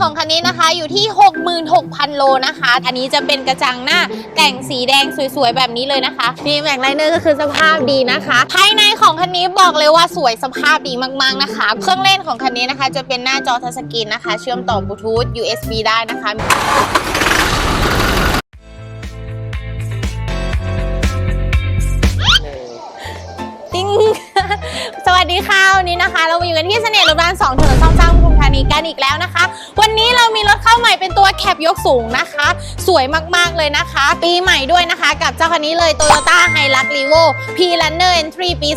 ของคันนี้นะคะอยู่ที่ 66,000 โลนะคะ อันนี้จะเป็นกระจังหน้าแต่งสีแดงสวยๆ แบบนี้เลยนะคะนี่แม็กไลเนอร์ก็คือสภาพดีนะคะ ภายในของคันนี้บอกเลยว่าสวยสภาพดีมากๆนะคะ เครื่องเล่นของคันนี้นะคะ จะเป็นหน้าจอทัชสกรีนนะคะ เชื่อมต่อบลูทูธ USB ได้นะคะติ้งสวัสดีค่ะวันนี้นะคะ เราอยู่กันที่เสน่ห์รถบ้าน2ถนนซ่อมสร้างปทุมธา นีกันอีกแล้วนะคะ วันนี้เรามีราใหม่เป็นตัวแคปยกสูงนะคะ สวยมากๆเลยนะคะ ปีใหม่ด้วยนะคะ กับเจ้าคันนี้เลย Toyota Hilux Revo P Runner Entry ปี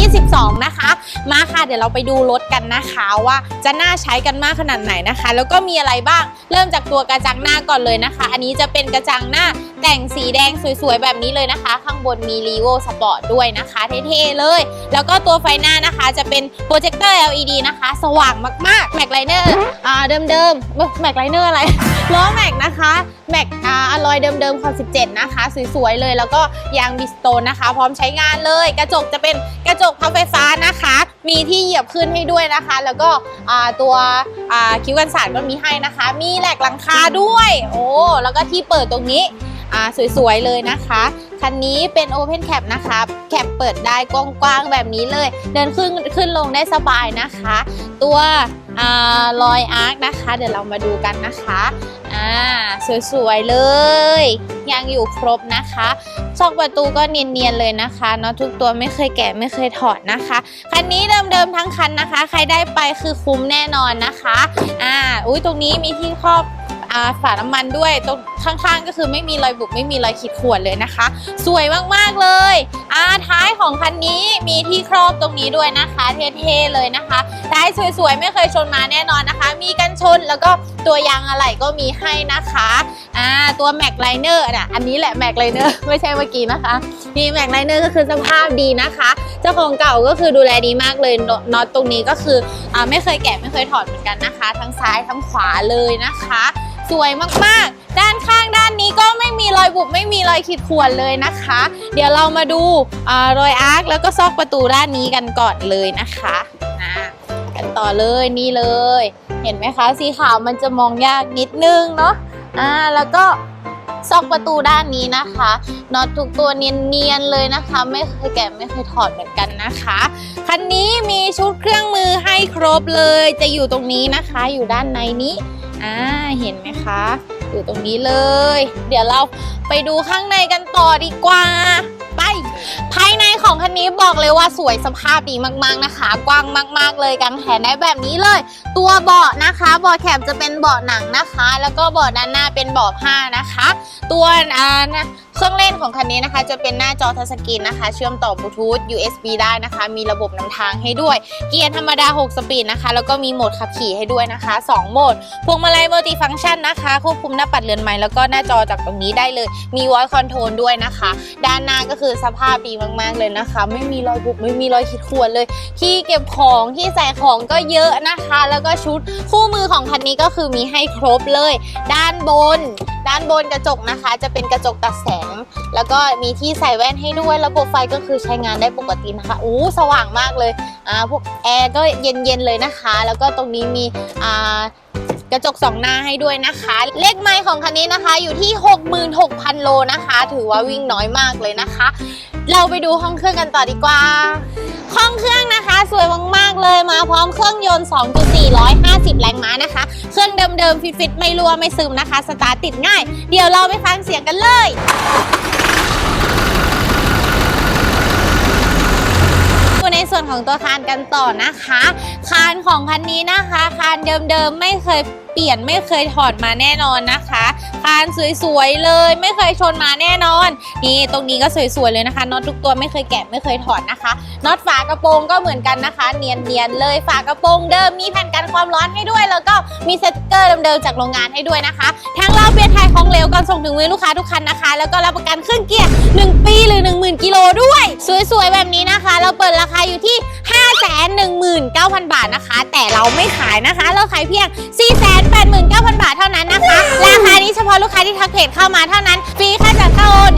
2022 นะคะ มาค่ะเดี๋ยวเราไปดูรถกันนะคะว่าจะน่าใช้กันมากขนาดไหนนะคะ แล้วก็มีอะไรบ้างเริ่มจากตัวกระจังหน้าก่อนเลยนะคะ อันนี้จะเป็นกระจังหน้าแต่งสีแดงสวยๆ แบบนี้เลยนะคะ ข้างบนมี r e v o Sport ด้วยนะคะเท่ๆเลย แล้วก็ตัวไฟหน้านะคะจะเป็นโปรเจคเตอร์ LED นะคะ สว่างมากๆแม็กไลเนอร์อ่าเดิมๆแม็กไลเนอร์อะไรล้อแม็กนะคะแม็กอ่อลอยเดิมๆขอบ17 นะคะ สวยๆเลยแล้วก็ยางบิสโตนนะคะ พร้อมใช้งานเลย กระจกจะเป็นกระจกพับไฟฟ้านะคะ มีที่เหยียบขึ้นให้ด้วยนะคะ แล้วก็ตัวคิ้วกันสาดก็มีให้นะคะ มีแหลกหลังคาด้วย โอ้แล้วก็ที่เปิดตรงนี้สวยๆเลยนะคะ คันนี้เป็น Open Cap นะคะ แคปเปิดได้กว้างๆแบบนี้เลย เดินขึ้นขึ้นลงได้สบายนะคะ ตัว รอยอาร์คนะคะ เดี๋ยวเรามาดูกันนะคะอ่าสวยๆเลย ยังอยู่ครบนะคะช่อกประตูก็เนียนๆเลยนะคะเนาะทุกตัวไม่เคยแกะไม่เคยถอดนะคะคันนี้เดิมๆทั้งคันนะคะ ใครได้ไปคือคุ้มแน่นอนนะคะอ่าอุ้ยตรงนี้มีที่ครอบ ฝาน้ำมันด้วยตรงข้างๆ ก็คือไม่มีรอยบุบไม่มีรอยขีดข่วนเลยนะคะ สวยมากๆเลยอาท้ายของคันนี้มีที่ครอบตรงนี้ด้วยนะคะ เท่ๆเลยนะคะท้ายสวยๆ ไม่เคยชนมาแน่นอนนะคะ มีกันชนแล้วก็ตัวยางอะไหล่ก็มีให้นะคะอ่าตัวแม็กไลเนอร์น่ะอันนี้แหละแม็กไลเนอร์ไม่ใช่เมื่อกี้นะคะมีแม็กไลเนอร์ก็คือสภาพดีนะคะเจ้าของเก่าก็คือดูแลดีมากเลยน็อตน็อตตรงนี้ก็คืออ่าไม่เคยแกะไม่เคยถอดเหมือนกันนะคะ ทั้งซ้ายทั้งขวาเลยนะคะ สวยมากๆ ด้านข้างด้านนี้ก็ไม่มีรอยบุบไม่มีรอยขีดข่วนเลยนะคะ เดี๋ยวเรามาดูอรอยอาร์คแล้วก็ซอกประตูด้านนี้กันก่อนเลยนะคะอ่ากันต่อเลยนี่เลย เห็นไหมคะสีขาวมันจะมองยากนิดนึงเนาะอ่าแล้วก็ซอกประตูด้านนี้นะคะน็อตทุกตัวเนียนๆเลยนะคะ ไม่เคยแกะไม่เคยถอดเหมือนกันนะคะ คันนี้มีชุดเครื่องมือให้ครบเลย จะอยู่ตรงนี้นะคะ อยู่ด้านในนี้ อ่าเห็นไหมคะอยู่ตรงนี้เลย เดี๋ยวเราไปดูข้างในกันต่อดีกว่า ไป ภายในของคันนี้บอกเลยว่าสวยสภาพดีมากๆนะคะ กว้างมาก ๆ เลยกางแขนได้แบบนี้เลย ตัวเบาะนะคะเบาะแคบจะเป็นเบาะหนังนะคะ แล้วก็เบาะด้านหน้าเป็นเบาะผ้านะคะ ตัวอ่าน เครื่องเล่นของคันนี้นะคะ จะเป็นหน้าจอทัชสกรีนนะคะ เชื่อมต่อบลูทูธ USB ได้นะคะ มีระบบนำทางให้ด้วย เกียร์ธรรมดา 6 สปีดนะคะ แล้วก็มีโหมดขับขี่ให้ด้วยนะคะ 2 โหมด พวงมาลัยมัลติฟังก์ชันนะคะ ควบคุมหน้าปัดเรือนไม้แล้วก็หน้าจอจากตรงนี้ได้เลย มี voice control ด้วยนะคะ ด้านหน้าก็คือสภาพดีมาก ๆ เลยนะคะ ไม่มีรอยบุบไม่มีรอยขีดข่วนเลย ที่เก็บของที่ใส่ของก็เยอะนะคะ แล้วก็ชุดคู่มือของคันนี้ก็คือมีให้ครบเลย ด้านบน ด้านบนกระจกนะคะ จะเป็นกระจกตัดแสง แล้วก็มีที่ใส่แว่นให้ด้วย ระบบไฟก็คือใช้งานได้ปกตินะคะอู้สว่างมากเลยอ่าพวกแอร์ก็เย็นๆเลยนะคะ แล้วก็ตรงนี้มีอ่ากระจกสองหน้าให้ด้วยนะคะ เลขไมล์ของคันนี้นะคะอยู่ที่ 66,000 โลนะคะ ถือว่าวิ่งน้อยมากเลยนะคะ เราไปดูห้องเครื่องกันต่อดีกว่า ห้องเครื่องนะคะ สวยมาก ๆ เลยมาพร้อมเครื่องยนต์ 2.450 แรงม้านะคะ เครื่องเดิมๆ ฟิตๆ ไม่รั่วไม่ซึมนะคะ สตาร์ทติดง่าย เดี๋ยวเราไปฟังเสียงกันเลย ดูในส่วน ของตัวคานกันต่อนะคะ คานของคันนี้นะคะ คานเดิมๆไม่เคยเปลี่ยนไม่เคยถอดมาแน่นอนนะคะ คานสวยๆเลยไม่เคยชนมาแน่นอน นี่ตรงนี้ก็สวยๆเลยนะคะน็อตทุกตัวไม่เคยแกะไม่เคยถอดนะคะน็อตฝากระโปรงก็เหมือนกันนะคะ เนียนๆเลยฝากระโปรงเดิมมีแผ่นกันความร้อนให้ด้วยแล้วก็ มีสติกเกอร์เดิมๆจากโรงงานให้ด้วยนะคะทางเราเปลี่ยนไทยของเหลวก่อนส่งถึงมือลูกค้าทุกคันนะคะ แล้วก็รับประกันเครื่องเกียร์1 ปีหรือ 10,000 กิโลด้วย สวยๆ แบบนี้นะคะ เราเปิดราคาอยู่ที่ 519,000 บาทนะคะ แต่เราไม่ขายนะคะ เราขายเพียง 489,000 บาทเท่านั้นนะคะ ราคานี้เฉพาะลูกค้าที่ทักเพจเข้ามาเท่านั้นฟรีค่าจัดเนินการสำหรับล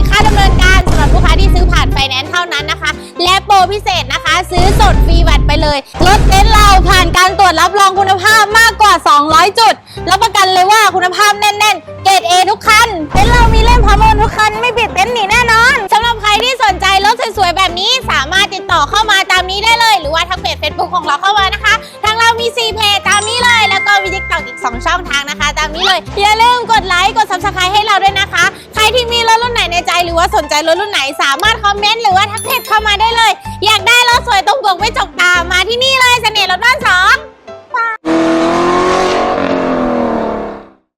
ูกค้าที่ซื้อน การตรวจรับรองคุณภาพมากกว่า 200 จุด รับประกันเลยว่าคุณภาพแน่น ๆ เกรด A ทุกคันเต็นท์เรามีเล่มพร้อมโอนทุกคัน ไม่ปิดเต็นท์หนีแน่นอนสำหรับใครที่สนใจรถสวยๆ แบบนี้สามารถติดต่อเข้ามาตามนี้ได้เลย หรือว่าทางเพจ Facebook ของเราเข้ามานะคะ ทางเรามี4เพจตามนี้เลย แล้วก็มี TikTok อีก 2 ช่องทางนะคะ ตามนี้เลยอย่าลืมกดไลค์กด Subscribe ให้เราด้วยนะคะ ที่มีรถรุ่นไหนในใจหรือว่าสนใจรถรุ่นไหนสามารถคอมเมนต์หรือว่าทักเพจเข้ามาได้เลย อยากได้รถสวยตรงบวกไม่จกตามาที่นี่เลยเสน่ห์รถบ้านสอง